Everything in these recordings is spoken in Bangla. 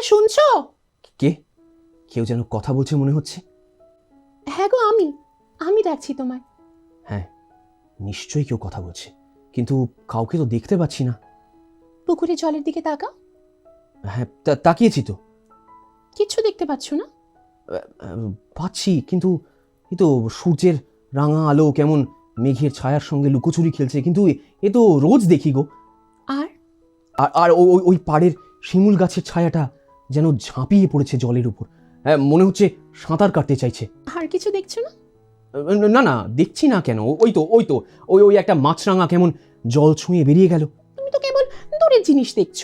হ্যাঁ শুনছো? কে? কেউ যেন কথা বলছে মনে হচ্ছে। হ্যাঁ গো আমি। আমি ডাকছি তোমায়। হ্যাঁ নিশ্চয়ই কেউ কথা বলছে। কিন্তু কাউকে তো দেখতে পাচ্ছি না। পুকুরে জলের দিকে তাকাও। হ্যাঁ তা- তাকিয়েছি তো। কিচ্ছু দেখতে পাচ্ছ না? আহ, পাচ্ছি কিন্তু এই তো সূর্যের রাঙা আলো কেমন মেঘের ছায়ার সঙ্গে লুকোচুরি খেলছে। কিন্তু এ- এ তো রোজ দেখি গো। আর? আর আর ও- ওই- ওই পাড়ের শিমুল গাছের ছায়াটা যেন ঝাঁপিয়ে পড়েছে জলের উপর। হ্যাঁ মনে হচ্ছে সাঁতার কাটতে চাইছে। আর কিছু দেখছ না? না না দেখছি না কেন? ওই তো ওই তো ওই ওই একটা মাছরাঙা কেমন জল ছুঁয়ে বেরিয়ে গেল। তুমি তো কেবল দূরের জিনিস দেখছ।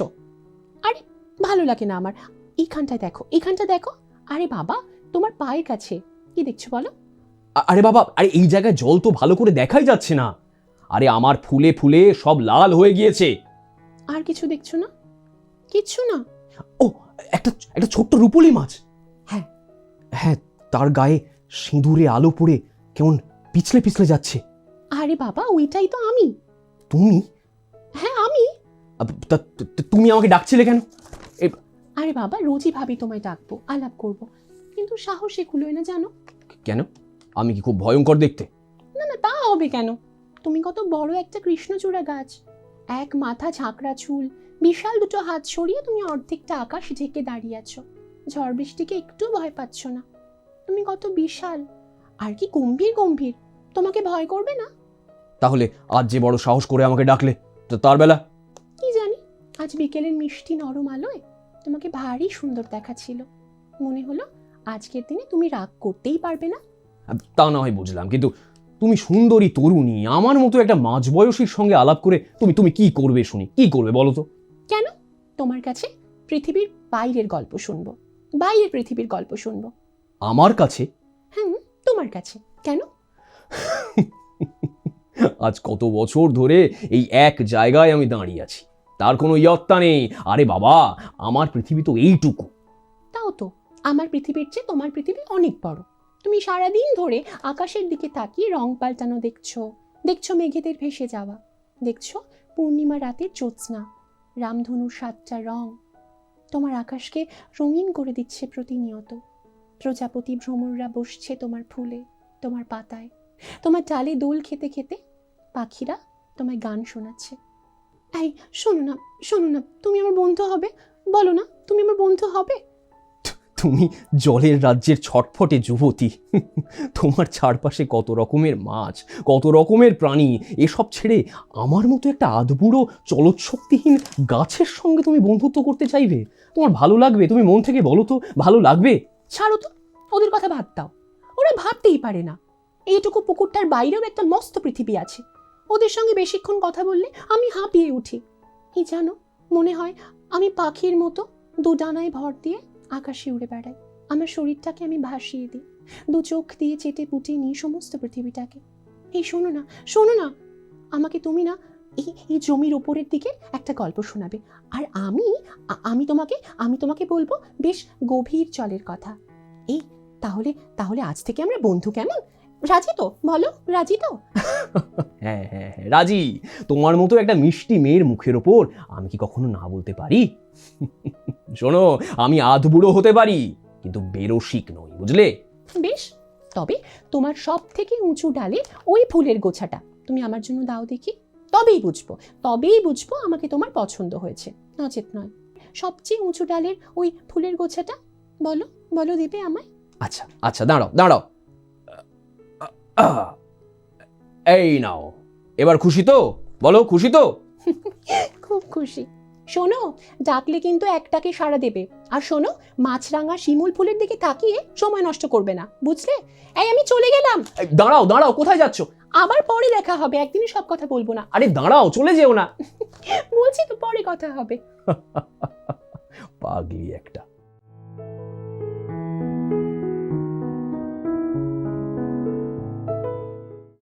আরে ভালো লাগে না আমার। এইখানটায় দেখো এইখানটা দেখো। আরে বাবা তোমার পায়ের কাছে। কি দেখছ বলো? আরে বাবা আরে এই জায়গায় জল তো ভালো করে দেখাই যাচ্ছে না। আরে আমার ফুলে ফুলে সব লাল হয়ে গিয়েছে। আর কিছু দেখছ না? কিচ্ছু না? ও একটা একটা ছোট্ট রূপলি মাছ। হ্যাঁ। হ্যাঁ তার গায়ে সিঁদুরে আলো পড়ে কেমন পিছলে পিছলে যাচ্ছে। আরে বাবা ওইটাই তো আমি। তুমি? হ্যাঁ আমি। তুমি আমাকে ডাকছিলে কেন? আরে বাবা রোজই ভাবি তোমায় ডাকবো আলাপ করব। কিন্তু সাহসে কুলোয় না জানো? কেন? আমি কি খুব ভয়ঙ্কর দেখতে? না না তা হবে কেন? তুমি কত বড় একটা কৃষ্ণচূড়া গাছ। এক মাথা ঝাঁকড়া চুল বিশাল দুটো হাত সরিয়ে তুমি অর্ধেকটা আকাশ ঢেকে দাঁড়িয়ে আছো। ঝড় বৃষ্টিকে একটু ভয় পাচ্ছ না। তুমি কত বিশাল আর কি গম্ভীর গম্ভীর। তোমাকে ভয় করবে না? তাহলে আজ যে বড় সাহস করে আমাকে ডাকলে তো তার বেলা? কি জানি আজ বিকেলের মিষ্টি নরম আলোয় তোমাকে ভারী সুন্দর দেখাচ্ছিল। মনে হলো আজকের দিনে তুমি রাগ করতেই পারবে না। তা না হয় বুঝলাম কিন্তু তুমি সুন্দরী তরুণী আমার মতো একটা মাঝবয়সীর সঙ্গে আলাপ করে তুমি তুমি কি করবে শুনি? কি করবে বলো তো? কেন? তোমার কাছে পৃথিবীর বাইরের গল্প শুনব। বাইরের পৃথিবীর গল্প শুনব। আমার কাছে? হুম তোমার কাছে। কেন? আজ কত বছর ধরে এই এক জায়গায় আমি দাঁড়িয়ে আছি। তার কোনো ইয়ত্তা নেই। আরে বাবা আমার পৃথিবী তো এইটুকু। তাও তো আমার পৃথিবীর চেয়ে তোমার পৃথিবী অনেক বড়। তুমি সারাদিন ধরে আকাশের দিকে তাকিয়ে রং পাল্টানো দেখছ। দেখছ মেঘেদের ভেসে যাওয়া। দেখছ পূর্ণিমা রাতের জ্যোৎস্না। রামধনুর সাতটা রং। তোমার আকাশকে রঙিন করে দিচ্ছে প্রতিনিয়ত। প্রজাপতি ভ্রমররা বসছে তোমার ফুলে, তোমার পাতায়। তোমার ডালে দোল খেতে খেতে পাখিরা তোমায় গান শোনাচ্ছে। এই, শোনো না শোনো না, তুমি আমার বন্ধু হবে? বলো না, তুমি আমার বন্ধু হবে? তুমি জলের রাজ্যের ছটফটে যুবতী। তোমার চারপাশে কত রকমের মাছ, কত রকমের প্রাণী, এসব ছেড়ে আমার মতো একটা আধবুড়ো চলৎশক্তিহীন গাছের সঙ্গে তুমি বন্ধুত্ব করতে চাইবে? তোমার ভালো লাগবে? তুমি মন থেকে বলো তো, ভালো লাগবে? ছাড়ো তো, ওদের কথা ভাত দাও। ওরা ভাবতেই পারে না। এইটুকু পুকুরটার বাইরেও একটা মস্ত পৃথিবী আছে। ওদের সঙ্গে বেশিক্ষণ কথা বললে আমি হাঁপিয়ে উঠি। এই জানো, মনে হয় আমি পাখির মতো দু ডানায় ভর দিয়ে আকাশে উড়ে বেড়াই। আমার শরীরটাকে আমি ভাসিয়ে দিই। দু চোখ দিয়ে চেটে পুটে নিই সমস্ত পৃথিবীটাকে। এই শোনো না শোনো না! আমাকে তুমি না এই এই জমির ওপরের দিকে একটা গল্প শোনাবে। আর আমি আমি তোমাকে আমি তোমাকে বলব বেশ গভীর জলের কথা। এই, তাহলে তাহলে আজ থেকে আমরা বন্ধু কেমন? রাজি তো? বলো, রাজি তো? হ্যাঁ হ্যাঁ হ্যাঁ রাজি। তোমার মতো একটা মিষ্টি মেয়ের মুখের ওপর আমি কি কখনো না বলতে পারি? শোনো আমি আধবুড়ো হতে পারি কিন্তু বেরসিক নই বুঝলে? বেশ তবে তোমার সব থেকে উঁচু ডালে ওই ফুলের গোছাটা তুমি আমার জন্য দাও দেখি। তবেই বুঝব তবেই বুঝব আমাকে তোমার পছন্দ হয়েছে নচেত নয়। সবচেয়ে উঁচু ডালের ওই ফুলের গোছাটা বলো বলো দেবে আমায়। আচ্ছা আচ্ছা দাঁড়াও দাঁড়াও। এই নাও এবার খুশি তো? বলো খুশি তো? খুব খুশি। শোনো ডাকলে কিন্তু একটাকে সাড়া দেবে। আর শোনো মাছরাঙা শিমুল ফুলের দিকে তাকিয়ে সময় নষ্ট করবে না বুঝলে? এই আমি চলে গেলাম। দাঁড়াও দাঁড়াও কোথায় যাচ্ছ? আবার পরে দেখা হবে একদিনই সব কথা বলব না। আরে দাঁড়াও চলে যেও না। বলছি তো পরে কথা হবে। পাগলি একটা।